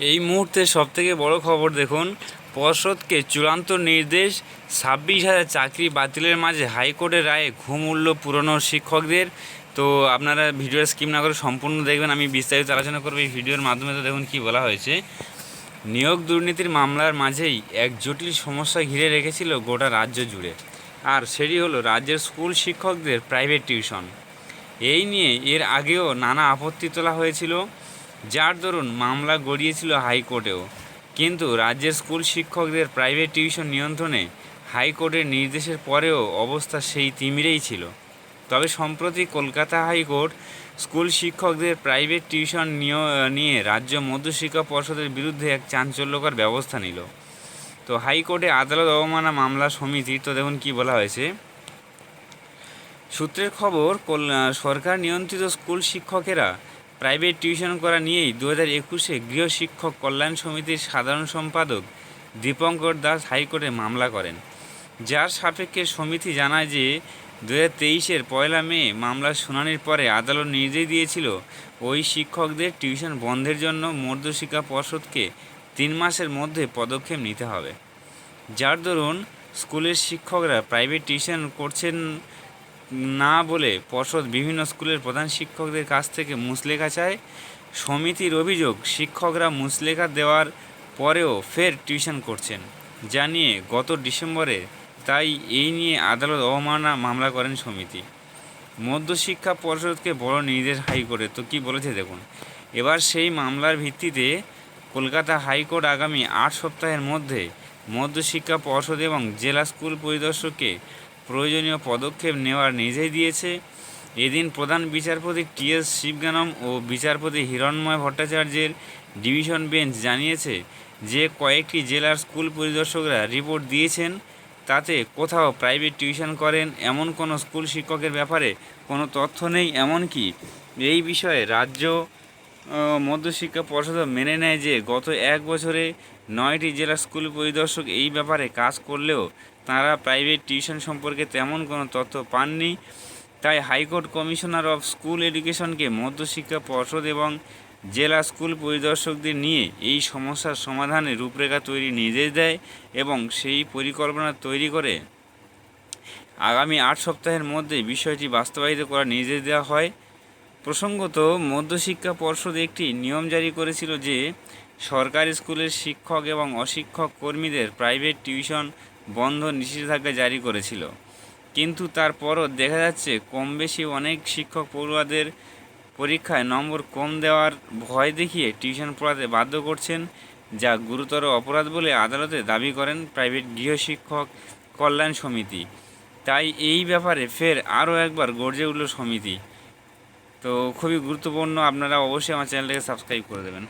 এই মুহূর্তে সবথেকে বড় খবর দেখুন, পর্ষদকে চূড়ান্ত নির্দেশ, ছাব্বিশ হাজার চাকরি বাতিলের মাঝে হাইকোর্টের রায়ে ঘুম উঠল পুরনো শিক্ষকদের। তো আপনারা ভিডিওর স্কিম না করে সম্পূর্ণ দেখবেন, আমি বিস্তারিত আলোচনা করব এই ভিডিওর মাধ্যমে। তো দেখুন কী বলা হয়েছে, নিয়োগ দুর্নীতির মামলার মাঝেই এক জটিল সমস্যা ঘিরে রেখেছিল গোটা রাজ্য জুড়ে। আর সেটি হলো রাজ্যের স্কুল শিক্ষকদের প্রাইভেট টিউশন। এই নিয়ে এর আগেও নানা আপত্তি তোলা হয়েছিল। যার দরুন মামলা গড়িয়েছিল হাইকোর্টেও। কিন্তু রাজ্যের স্কুল শিক্ষকদের প্রাইভেট টিউশন নিয়ন্ত্রণে হাইকোর্টের নির্দেশের পরেও অবস্থা সেই তিমিরেই ছিল। তবে সম্প্রতি কলকাতা হাইকোর্ট স্কুল শিক্ষকদের প্রাইভেট টিউশন নিয়ে রাজ্য মধ্যশিক্ষা পর্ষদের বিরুদ্ধে এক চাঞ্চল্যকর ব্যবস্থা নিল। তো হাইকোর্টে আদালত অবমাননা মামলা সমিতির, তো দেখুন কী বলা হয়েছে। সূত্রের খবর সরকার নিয়ন্ত্রিত স্কুল শিক্ষকেরা প্রাইভেট টিউশন করা নিয়েই দু হাজার একুশে গৃহশিক্ষক কল্যাণ সমিতির সাধারণ সম্পাদক দীপঙ্কর দাস হাইকোর্টে মামলা করেন। যার সাপেক্ষে সমিতি জানায় যে দু হাজার তেইশের পয়লা মে মামলার শুনানির পরে আদালত নির্দেশ দিয়েছিল, ওই শিক্ষকদের টিউশন বন্ধের জন্য মধ্যশিক্ষা পর্ষদকে তিন মাসের মধ্যে পদক্ষেপ নিতে হবে। যার দরুন স্কুলের শিক্ষকরা প্রাইভেট টিউশন করছেন না বলে পর্ষদ বিভিন্ন স্কুলের প্রধান শিক্ষকদের কাছ থেকে মুসলেখা চায়। সমিতির অভিযোগ, শিক্ষকরা মুসলেখা দেওয়ার পরেও ফের টিউশন করছেন। যা নিয়ে গত ডিসেম্বরে তাই এই নিয়ে আদালত অবমাননা মামলা করেন সমিতি। মধ্যশিক্ষা পর্ষদকে বড় নির্দেশ হাইকোর্টে। তো কি বলেছে দেখুন। এবার সেই মামলার ভিত্তিতে কলকাতা হাইকোর্ট আগামী আট সপ্তাহের মধ্যে মধ্যশিক্ষা পর্ষদ এবং জেলা স্কুল পরিদর্শককে প্রয়োজনীয় পদক্ষেপ নেওয়ার নির্দেশ দিয়েছে। এদিন প্রধান বিচারপতি টি এস শিবগানম ও বিচারপতি হিরণময় ভট্টাচার্যের ডিভিশন বেঞ্চ জানিয়েছে যে কয়েকটি জেলার স্কুল পরিদর্শকরা রিপোর্ট দিয়েছেন, তাতে কোথাও প্রাইভেট টিউশন করেন এমন কোনো স্কুল শিক্ষকের ব্যাপারে কোনো তথ্য নেই, এমনকি এই বিষয়ে রাজ্য মধ্যশিক্ষা পর্ষদ মেনে নেয় যে গত এক বছরে নয়টি জেলা স্কুল পরিদর্শক এই ব্যাপারে কাজ করলেও তারা প্রাইভেট টিউশন সম্পর্কে তেমন কোনো তথ্য পাননি। তাই high court commissioner of school এডুকেশনকে মধ্যশিক্ষা পর্ষদ এবং জেলা স্কুল পরিদর্শকদের নিয়ে এই সমস্যার সমাধানে রূপরেখা তৈরি নির্দেশ দেয় এবং সেই পরিকল্পনা তৈরি করে আগামী আট সপ্তাহের মধ্যে বিষয়টি বাস্তবায়িত করার নির্দেশ দেওয়া হয়। প্রসঙ্গত, মধ্যশিক্ষা পর্ষদ একটি নিয়ম জারি করেছিল যে সরকারি স্কুলের শিক্ষক এবং অশিক্ষক কর্মীদের প্রাইভেট টিউশন বন্ধ নিষেধাজ্ঞা জারি করেছিল। কিন্তু তারপরও দেখা যাচ্ছে কম বেশি অনেক শিক্ষক পড়ুয়াদের পরীক্ষায় নম্বর কম দেওয়ার ভয় দেখিয়ে টিউশন পড়াতে বাধ্য করছেন, যা গুরুতর অপরাধ বলে আদালতে দাবি করেন প্রাইভেট গৃহশিক্ষক কল্যাণ সমিতি। তাই এই ব্যাপারে ফের আরও একবার গর্জে উঠল সমিতি। তো খুবই গুরুত্বপূর্ণ, আপনারা অবশ্যই আমার চ্যানেলটাকে সাবস্ক্রাইব করে দেবেন।